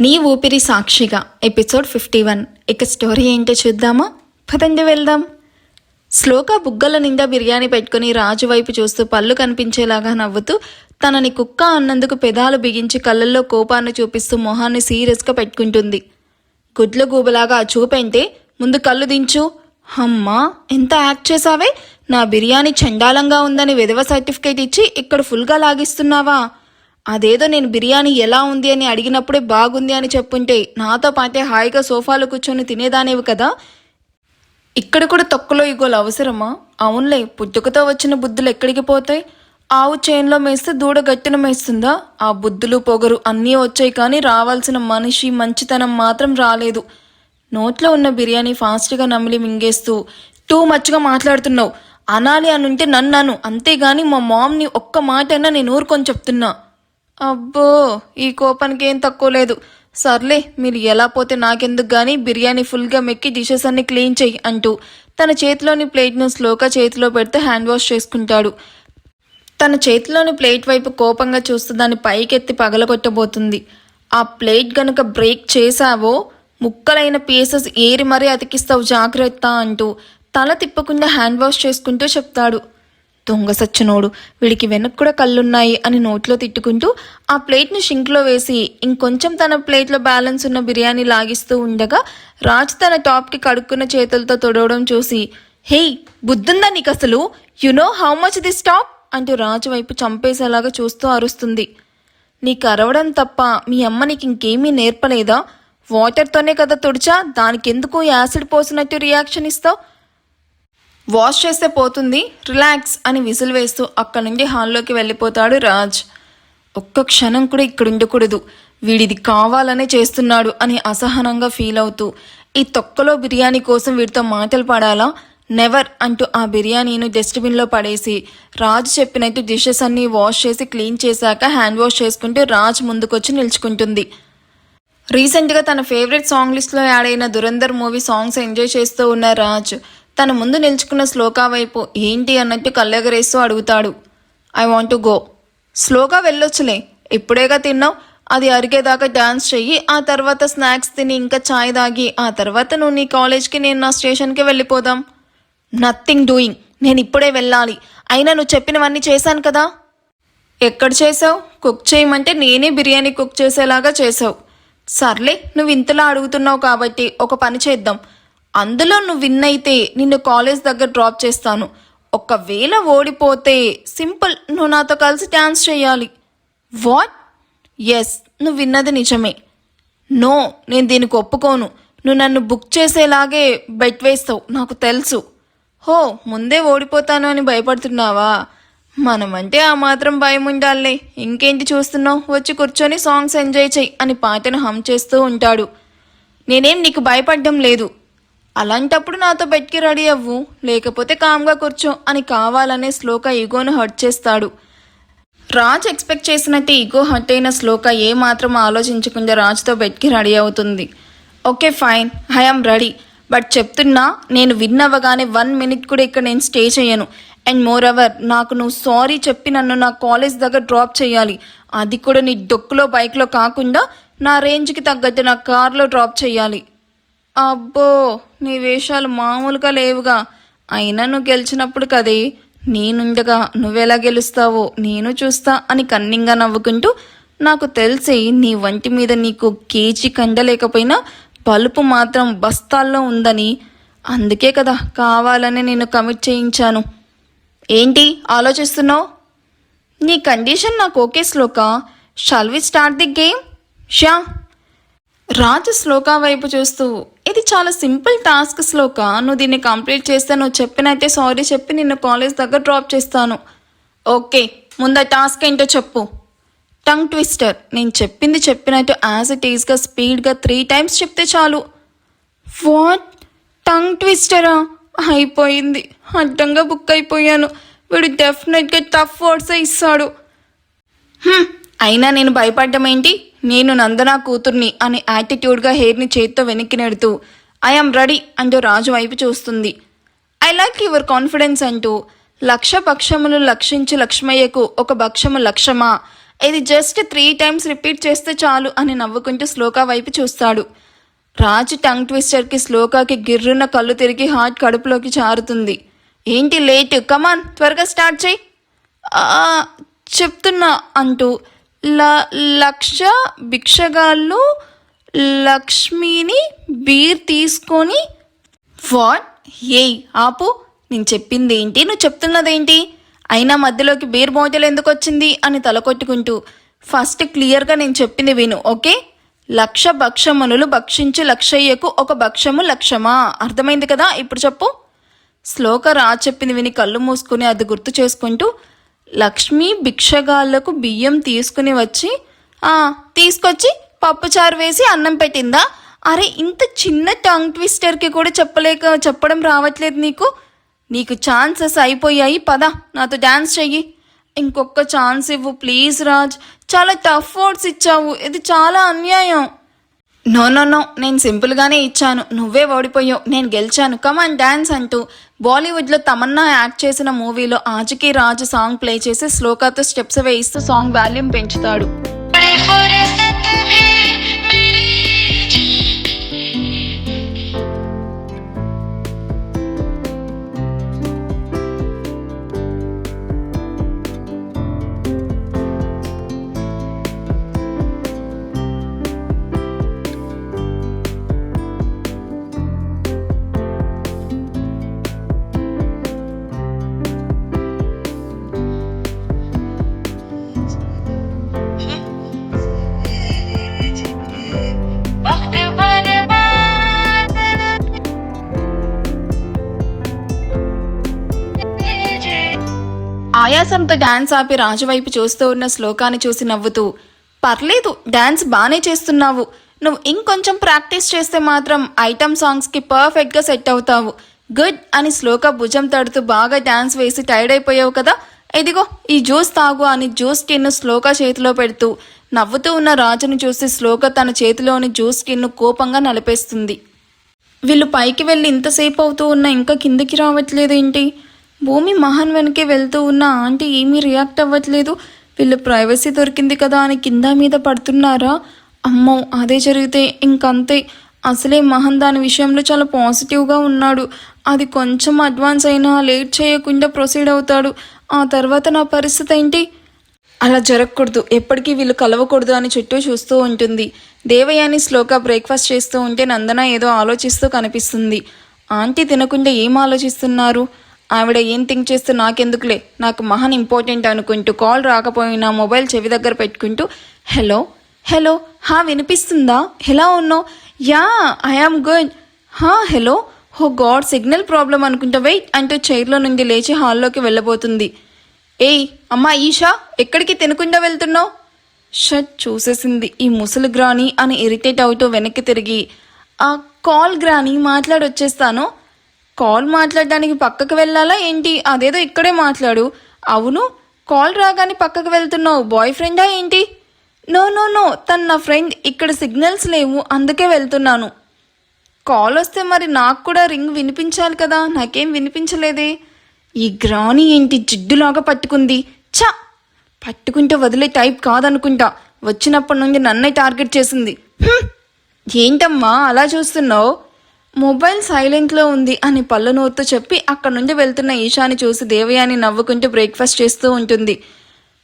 నీ ఊపిరి సాక్షిగా ఎపిసోడ్ ఫిఫ్టీ వన్. ఇక స్టోరీ ఏంటో చూద్దామా? పదండి వెళ్దాం. శ్లోక బుగ్గల నిండా బిర్యానీ పెట్టుకుని రాజు వైపు చూస్తూ పళ్ళు కనిపించేలాగా నవ్వుతూ తనని కుక్క అన్నందుకు పెదాలు బిగించి కళ్ళల్లో కోపాన్ని చూపిస్తూ మొహాన్ని సీరియస్గా పెట్టుకుంటుంది. గుడ్ల గూబలాగా ఆ చూపేంటే ముందు కళ్ళు దించు. అమ్మా ఎంత యాక్ట్ చేసావే నా బిర్యానీ చండాలంగా ఉందని విధవ సర్టిఫికేట్ ఇచ్చి ఇక్కడ ఫుల్గా లాగిస్తున్నావా? అదేదో నేను బిర్యానీ ఎలా ఉంది అని అడిగినప్పుడే బాగుంది అని చెప్పుంటే నాతో పాటే హాయిగా సోఫాలో కూర్చొని తినేదానేవి కదా. ఇక్కడ కూడా తొక్కలో ఇగోలు అవసరమా? అవునులే పుట్టుకతో వచ్చిన బుద్ధులు ఎక్కడికి పోతాయి? ఆవు చేన్లో మేస్తే దూడ గట్టిన మేస్తుందా? ఆ బుద్ధులు పొగరు అన్నీ వచ్చాయి కానీ రావాల్సిన మనిషి మంచితనం మాత్రం రాలేదు. నోట్లో ఉన్న బిర్యానీ ఫాస్ట్గా నమిలి మింగేస్తూ టూ మచ్గా మాట్లాడుతున్నావు. అనాలి అనుంటే నన్ను అంతేగాని మా మామ్ని ఒక్క మాట అయినా నేను ఊరుకొని చెప్తున్నా. అబ్బో ఈ కోపానికి ఏం తక్కువ లేదు. సర్లే మీరు ఎలా పోతే నాకెందుకు గానీ బిర్యానీ ఫుల్గా మెక్కి డిషెస్ అన్ని క్లీన్ చెయ్యి అంటూ తన చేతిలోని ప్లేట్ను స్లోగా చేతిలో పెడితే హ్యాండ్ వాష్ చేసుకుంటాడు. తన చేతిలోని ప్లేట్ వైపు కోపంగా చూస్తూ దాన్ని పైకెత్తి పగలగొట్టబోతుంది. ఆ ప్లేట్ గనుక బ్రేక్ చేశావో ముక్కలైన పీసెస్ ఏరి మరీ అతికిస్తావు జాగ్రత్త అంటూ తల తిప్పకుండా హ్యాండ్ వాష్ చేసుకుంటూ చెప్తాడు. దొంగ సచ్చినోడు. వీడికి వెనక్కు కూడా కళ్ళున్నాయి అని నోట్లో తిట్టుకుంటూ ఆ ప్లేట్ను షింక్లో వేసి ఇంకొంచెం తన ప్లేట్లో బ్యాలెన్స్ ఉన్న బిర్యానీ లాగిస్తూ ఉండగా రాజ్ తన టాప్కి కడుక్కున్న చేతులతో తొడవడం చూసి హేయ్ బుద్ధుందా నీకు అసలు you know how much this top అంటూ రాజు వైపు చంపేసేలాగా చూస్తూ అరుస్తుంది. నీకు అరవడం తప్ప మీ అమ్మ నీకు ఇంకేమీ నేర్పలేదా? వాటర్తోనే కదా తుడిచా? దానికెందుకు యాసిడ్ పోసినట్టు రియాక్షన్ ఇస్తావు? వాష్ చేస్తే పోతుంది రిలాక్స్ అని విజిల్ వేస్తూ అక్కడి నుండి హాల్లోకి వెళ్ళిపోతాడు రాజ్. ఒక్క క్షణం కూడా ఇక్కడ ఉండకూడదు. వీడిది కావాలనే చేస్తున్నాడు అని అసహనంగా ఫీల్ అవుతూ. ఈ తొక్కలో బిర్యానీ కోసం వీడితో మాటలు పడాలా? నెవర్ అంటూ ఆ బిర్యానీని డస్ట్బిన్లో పడేసి రాజు చెప్పినట్టు డిషెస్ అన్నీ వాష్ చేసి క్లీన్ చేశాక హ్యాండ్ వాష్ చేసుకుంటూ రాజ్ ముందుకొచ్చి నిల్చుకుంటుంది. రీసెంట్గా తన ఫేవరెట్ సాంగ్ లిస్ట్లో యాడ్ అయిన దురందర్ మూవీ సాంగ్స్ ఎంజాయ్ చేస్తూ ఉన్న రాజ్ తన ముందు నిల్చుకున్న శ్లోకా వైపు ఏంటి అన్నట్టు కళ్ళెగరేస్తూ అడుగుతాడు. ఐ వాంట్ టు గో స్లోగా వెళ్ళొచ్చులే. ఇప్పుడేగా తిన్నావు? అది అరిగేదాకా డాన్స్ చెయ్యి. ఆ తర్వాత స్నాక్స్ తిని ఇంకా చాయ్ తాగి. ఆ తర్వాత నువ్వు నీ కాలేజ్కి నేను నా స్టేషన్కి వెళ్ళిపోదాం. నథింగ్ డూయింగ్ నేను ఇప్పుడే వెళ్ళాలి. అయినా నువ్వు చెప్పినవన్నీ చేశాను కదా. ఎక్కడ చేసావు కుక్ చేయమంటే నేనే బిర్యానీ కుక్ చేసేలాగా చేసావు సర్లే నువ్వు ఇంతలా అడుగుతున్నావు కాబట్టి ఒక పని చేద్దాం. అందులో నువ్వు విన్ అయితే నిన్ను కాలేజ్ దగ్గర డ్రాప్ చేస్తాను. ఒకవేళ ఓడిపోతే సింపుల్ నువ్వు నాతో కలిసి డ్యాన్స్ చేయాలి. వాట్? ఎస్ నువ్వు విన్నది నిజమే. నో నేను దీనికి ఒప్పుకోను. నువ్వు నన్ను బుక్ చేసేలాగే బెట్ వేస్తావు నాకు తెలుసు. హో ముందే ఓడిపోతాను అని భయపడుతున్నావా? మనమంటే ఆ మాత్రం భయం ఉండాలే ఇంకేంటి చూస్తున్నావు? వచ్చి కూర్చొని సాంగ్స్ ఎంజాయ్ చెయ్యి అని పాటను హమ్ చేస్తూ ఉంటాడు. నేనేం నీకు భయపడ్డం లేదు. అలాంటప్పుడు నాతో బెట్కి రెడీ అవ్వు. లేకపోతే కామ్గా కూర్చో అని కావాలనే శ్లోక ఈగోను హర్ట్ చేస్తాడు. రాజ్ ఎక్స్పెక్ట్ చేసినట్టు ఈగో హర్ట్ అయిన శ్లోక ఏ మాత్రం ఆలోచించకుండా రాజ్తో బెట్కి రెడీ అవుతుంది. Okay fine. I am ready. But చెప్తున్నా నేను విన్ అవ్వగానే వన్ మినిట్ కూడా ఇక్కడ నేను స్టే చేయను. అండ్ మోర్ అవర్ నాకు నువ్వు సారీ చెప్పి నన్ను నా కాలేజ్ దగ్గర డ్రాప్ చేయాలి. అది కూడా నీ డొక్కులో బైక్లో కాకుండా నా రేంజ్కి తగ్గట్టు నా కార్లో డ్రాప్ చేయాలి. అబ్బో నీ వేషాలు మామూలుగా లేవుగా. అయినా నువ్వు గెలిచినప్పుడు కదే నేనుండగా నువ్వెలా గెలుస్తావో నేను చూస్తా అని కన్నింగా నవ్వుకుంటూ నాకు తెలిసి నీ వంటి మీద నీకు కేజీ కండలేకపోయినా బలుపు మాత్రం బస్తాల్లో ఉందని. అందుకే కదా కావాలని నేను కమిట్ చేయించాను. ఏంటి ఆలోచిస్తున్నావు? నీ కండిషన్ నాకు okay Shloka. Shall we start the game Shah Raju Shloka వైపు చూస్తూ ఇది చాలా సింపుల్ టాస్క్ శ్లోక. నువ్వు దీన్ని కంప్లీట్ చేస్తే నువ్వు చెప్పినైతే సారీ చెప్పి నిన్ను కాలేజ్ దగ్గర డ్రాప్ చేస్తాను. ఓకే ముందు ఆ టాస్క్ ఏంటో చెప్పు. Tongue twister. నేను చెప్పింది చెప్పినట్టు యాజ్ ఇట్ ఈస్గా స్పీడ్గా త్రీ టైమ్స్ చెప్తే చాలు. వాట్? టంగ్ ట్విస్టరా? అయిపోయింది. అడ్డంగా బుక్ అయిపోయాను. వీడు డెఫినెట్గా టఫ్ వర్డ్సే ఇస్తాడు. అయినా నేను భయపడ్డం ఏంటి? నేను నందనా కూతుర్ని అని యాటిట్యూడ్గా హెయిర్ని చేత్తో వెనక్కి నెడుతూ ఐఎమ్ రెడీ అంటూ రాజు వైపు చూస్తుంది. ఐ లైక్ యువర్ కాన్ఫిడెన్స్ అంటూ లక్ష పక్షములు లక్షించి లక్ష్మయ్యకు ఒక భక్షము లక్షమా? ఇది జస్ట్ త్రీ టైమ్స్ రిపీట్ చేస్తే చాలు అని నవ్వుకుంటూ శ్లోక వైపు చూస్తాడు. రాజు టంగ్ ట్విస్టర్కి శ్లోకాకి గిర్రున కళ్ళు తిరిగి హార్ట్ కడుపులోకి చారుతుంది ఏంటి లేట్? కమాన్ త్వరగా స్టార్ట్ చేయి. "ఆ, చెప్తున్నా అంటూ ల లక్ష భిక్షగాళ్ళు లక్ష్మిని బీర్ తీసుకొని వాట్? ఏయ్ ఆపు. నేను చెప్పింది ఏంటి నువ్వు చెప్తున్నదేంటి? అయినా మధ్యలోకి బీర్ బాటిల్ ఎందుకు వచ్చింది అని తలకొట్టుకుంటూ. ఫస్ట్ క్లియర్గా నేను చెప్పింది విను ఓకే? లక్ష భక్షమనులు భక్షించు లక్షయ్యకు ఒక భక్షము లక్షమా? అర్థమైంది కదా? ఇప్పుడు చెప్పు. శ్లోక రా చెప్పింది విని కళ్ళు మూసుకుని అది గుర్తు చేసుకుంటూ లక్ష్మి భిక్షగాళ్ళకు బియ్యం తీసుకుని వచ్చి "ఆ, తీసుకొచ్చి పప్పుచారు వేసి అన్నం పెట్టిందా? అరే ఇంత చిన్న టంగ్ ట్విస్టర్కి కూడా చెప్పలేక చెప్పడం రావట్లేదు నీకు? నీకు ఛాన్సెస్ అయిపోయాయి పద నాతో డ్యాన్స్ చెయ్యి. ఇంకొక ఛాన్స్ ఇవ్వు ప్లీజ్ రాజ్. చాలా టఫ్ వర్డ్స్ ఇచ్చావు ఇది చాలా అన్యాయం. నో నో నో నేను సింపుల్గానే ఇచ్చాను. నువ్వే ఓడిపోయావు నేను గెలిచాను. కమాన్ డ్యాన్స్ అంటూ. బాలీవుడ్లో తమన్నా యాక్ట్ చేసిన మూవీలో ఆజకి రాజు సాంగ్ ప్లే చేసి శ్లోకాతో స్టెప్స్ వేయిస్తూ సాంగ్ వాల్యూమ్ పెంచుతాడు. ఆయాసంతో డాన్స్ ఆపి రాజు వైపు చూస్తూ ఉన్న శ్లోకాన్ని చూసి నవ్వుతూ పర్లేదు డాన్స్ బాగానే చేస్తున్నావు. నువ్వు ఇంకొంచెం ప్రాక్టీస్ చేస్తే మాత్రం ఐటమ్ సాంగ్స్కి పర్ఫెక్ట్గా సెట్ అవుతావు. గుడ్ అని శ్లోక భుజం తడుతూ బాగా డాన్స్ వేసి టైర్డ్ అయిపోయావు కదా? ఇదిగో ఈ జ్యూస్ తాగు అని జ్యూస్ టిన్ను శ్లోక చేతిలో పెడుతూ నవ్వుతూ ఉన్న రాజును చూసి శ్లోక తన చేతిలోని జ్యూస్ టిన్ను కోపంగా నలిపేస్తుంది. వీళ్ళు పైకి వెళ్ళి ఇంతసేపు అవుతూ ఉన్నా ఇంకా కిందికి రావట్లేదు ఏంటి భూమి మహాన్ వెనకే వెళ్తూ ఉన్న ఆంటీ ఏమీ రియాక్ట్ అవ్వట్లేదు. వీళ్ళు ప్రైవసీ దొరికింది కదా అని కింద మీద పడుతున్నారా? అమ్మో అదే జరిగితే ఇంకంతే. అసలే మహన్ దాని విషయంలో చాలా పాజిటివ్గా ఉన్నాడు. అది కొంచెం అడ్వాన్స్ అయినా లేట్ చేయకుండా ప్రొసీడ్ అవుతాడు. ఆ తర్వాత నా పరిస్థితి ఏంటి? అలా జరగకూడదు. ఎప్పటికీ వీళ్ళు కలవకూడదు అని చుట్టూ చూస్తూ ఉంటుంది. దేవయాని శ్లోక బ్రేక్ఫాస్ట్ చేస్తూ ఉంటే నందన ఏదో ఆలోచిస్తూ కనిపిస్తుంది. ఆంటీ తినకుండా ఏం ఆలోచిస్తున్నారు? ఆవిడ ఏం థింక్ చేస్తే నాకెందుకులే? నాకు మహాన్ ఇంపార్టెంట్ అనుకుంటూ కాల్ రాకపోయినా మొబైల్ చెవి దగ్గర పెట్టుకుంటూ హలో హలో హా వినిపిస్తుందా? ఎలా ఉన్నావు? యా ఐఆమ్ గుడ్ హా hello oh God signal problem అనుకుంటా. వెయిట్ అంటూ చైర్లో నుండి లేచి హాల్లోకి వెళ్ళబోతుంది. ఏయ్ అమ్మా ఈషా ఎక్కడికి తినకుండా వెళ్తున్నావు? షట్ చూసేసింది ఈ ముసలి గ్రాని అని ఇరిటేట్ అవుతూ వెనక్కి తిరిగి. ఆ కాల్ గ్రాని మాట్లాడొచ్చేస్తాను. కాల్ మాట్లాడడానికి పక్కకు వెళ్ళాలా ఏంటి? అదేదో ఇక్కడే మాట్లాడు. అవును కాల్ రాగానే పక్కకు వెళ్తున్నావు. బాయ్ ఫ్రెండా ఏంటి? నో నో నో తను నా ఫ్రెండ్. ఇక్కడ సిగ్నల్స్ లేవు అందుకే వెళ్తున్నాను. కాల్ వస్తే మరి నాకు కూడా రింగ్ వినిపించాలి కదా? నాకేం వినిపించలేదే. ఈ గ్రాని ఏంటి జిడ్డులాగా పట్టుకుంది? చ పట్టుకుంటే వదిలే టైప్ కాదనుకుంటా. వచ్చినప్పటి నుండి నన్నే టార్గెట్ చేసింది. ఏంటమ్మా అలా చూస్తున్నావు? మొబైల్ సైలెంట్లో ఉంది అని పళ్ళ నోరుతో చెప్పి అక్కడ నుండి వెళ్తున్న ఈశాని చూసి దేవయాని నవ్వుకుంటూ బ్రేక్ఫాస్ట్ చేస్తూ ఉంటుంది.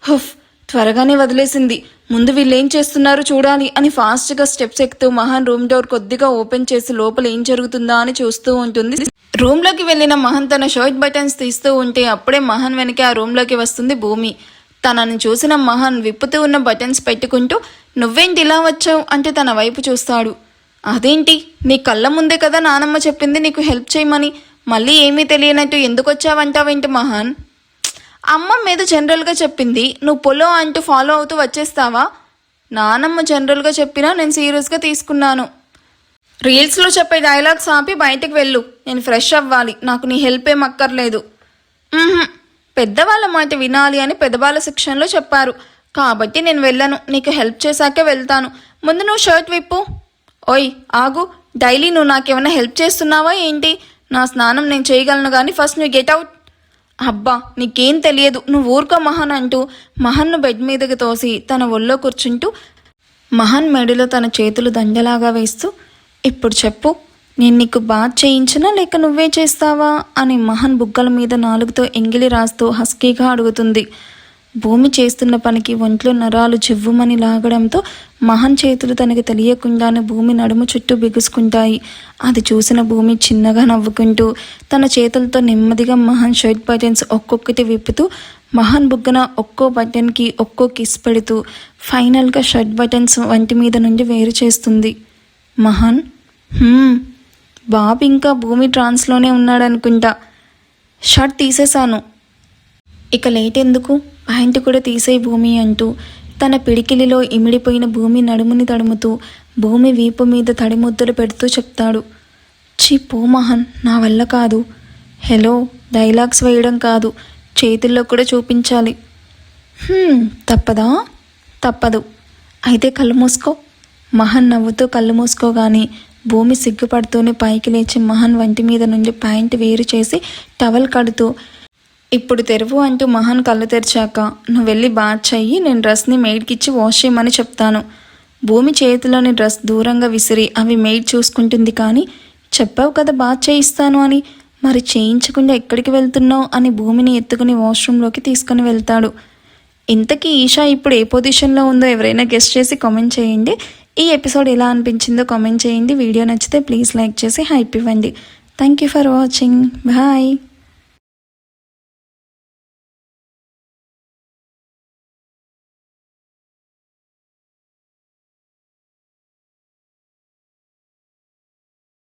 హుఫ్ త్వరగానే వదిలేసింది. ముందు వీళ్ళేం చేస్తున్నారో చూడాలి అని ఫాస్ట్గా స్టెప్స్ ఎక్కుతూ మహాన్ రూమ్ డోర్ కొద్దిగా ఓపెన్ చేసి లోపల ఏం జరుగుతుందా అని చూస్తూ ఉంటుంది. రూమ్లోకి వెళ్ళిన మహన్ తన షర్ట్ బటన్స్ తీస్తూ ఉంటే అప్పుడే మహన్ వెనక ఆ రూమ్లోకి వస్తుంది భూమి. తనని చూసిన మహన్ విప్పుతూ ఉన్న బటన్స్ పెట్టుకుంటూ నువ్వేంటి ఇలా వచ్చావు? అంటే తన వైపు చూస్తాడు. అదేంటి? నీ కళ్ళ ముందే కదా నానమ్మ చెప్పింది నీకు హెల్ప్ చేయమని. మళ్ళీ ఏమీ తెలియనట్టు ఎందుకు వచ్చావంటావేంటి మహాన్? అమ్మ మీద జనరల్గా చెప్పింది నువ్వు పొలో అంటూ ఫాలో అవుతూ వచ్చేస్తావా? నానమ్మ జనరల్గా చెప్పినా నేను సీరియస్గా తీసుకున్నాను. రీల్స్లో చెప్పే డైలాగ్స్ ఆపి బయటకు వెళ్ళు. నేను ఫ్రెష్ అవ్వాలి. నాకు నీ హెల్ప్ ఏం అక్కర్లేదు. పెద్దవాళ్ళ మాట వినాలి అని పెద్దవాళ్ళ సెక్షన్లో చెప్పారు. కాబట్టి నేను వెళ్ళను. నీకు హెల్ప్ చేశాకే వెళ్తాను. ముందు నువ్వు షర్ట్ విప్పు. ఓయ్ ఆగు. డైలీ నువ్వు నాకేమైనా హెల్ప్ చేస్తున్నావా ఏంటి? నా స్నానం నేను చేయగలను కానీ ఫస్ట్ నువ్వు గెట్ అవుట్. అబ్బా నీకేం తెలియదు. నువ్వు ఊరుకో మహాన్ అంటూ మహన్ను బెడ్ మీదకి తోసి తన ఒళ్ళో కూర్చుంటూ మహాన్ మెడలో తన చేతులు దండలాగా వేస్తూ ఇప్పుడు చెప్పు నేను నీకు బాత్ చేయించినా లేక నువ్వే చేస్తావా? అని మహాన్ బుగ్గల మీద నాలుగుతో ఎంగిలి రాస్తూ హస్కీగా అడుగుతుంది. భూమి చేస్తున్న పనికి ఒంట్లో నరాలు చెవ్వుమని లాగడంతో మహన్ చేతులు తనకి తెలియకుండానే భూమి నడుము చుట్టూ బిగుసుకుంటాయి. అది చూసిన భూమి చిన్నగా నవ్వుకుంటూ తన చేతులతో నెమ్మదిగా మహన్ షర్ట్ బటన్స్ ఒక్కొక్కటి విప్పుతూ మహాన్ బుగ్గన ఒక్కో బటన్కి ఒక్కో కిస్ పెడుతూ ఫైనల్గా షర్ట్ బటన్స్ వంటి మీద నుండి వేరు చేస్తుంది. మహాన్ బాబు ఇంకా భూమి ట్రాన్స్లోనే ఉన్నాడనుకుంటా. షర్ట్ తీసేశాను. ఇక లేట్ ఎందుకు ప్యాంటు కూడా తీసేయి భూమి అంటూ తన పిడికిలిలో ఇమిడిపోయిన భూమి నడుముని తడుముతూ భూమి వీపు మీద తడిముద్దలు పెడుతూ చెప్తాడు. ఛీ పో మహన్ నా వల్ల కాదు. హలో డైలాగ్స్ వేయడం కాదు. చేతుల్లో కూడా చూపించాలి. తప్పదా? తప్పదు. అయితే కళ్ళు మూసుకో. మహన్ నవ్వుతూ కళ్ళు మూసుకోగాని భూమి సిగ్గుపడుతూనే పైకి లేచి మహన్ వంటి మీద నుండి ప్యాంట్ వేరు చేసి టవల్ కడుతూ ఇప్పుడు తెరువు అంటూ మహాన్ కళ్ళు తెరిచాక నువ్వు వెళ్ళి బాత్ చెయ్యి నేను డ్రెస్ని మెయిడ్కిచ్చి వాష్ చేయమని చెప్తాను. భూమి చేతిలోని డ్రెస్ దూరంగా విసిరి అవి మెయిడ్ చూసుకుంటుంది కానీ చెప్పావు కదా బాత్ చేయిస్తాను అని. మరి చేయించకుండా ఎక్కడికి వెళ్తున్నావు? అని భూమిని ఎత్తుకుని వాష్రూమ్లోకి తీసుకుని వెళ్తాడు. ఇంతకీ ఈషా ఇప్పుడు ఏ పొజిషన్లో ఉందో ఎవరైనా గెస్ట్ చేసి కామెంట్ చేయండి. ఈ ఎపిసోడ్ ఎలా అనిపించిందో కామెంట్ చేయండి. వీడియో నచ్చితే ప్లీజ్ లైక్ చేసి హైప్ ఇవ్వండి. Thank you for watching. Bye.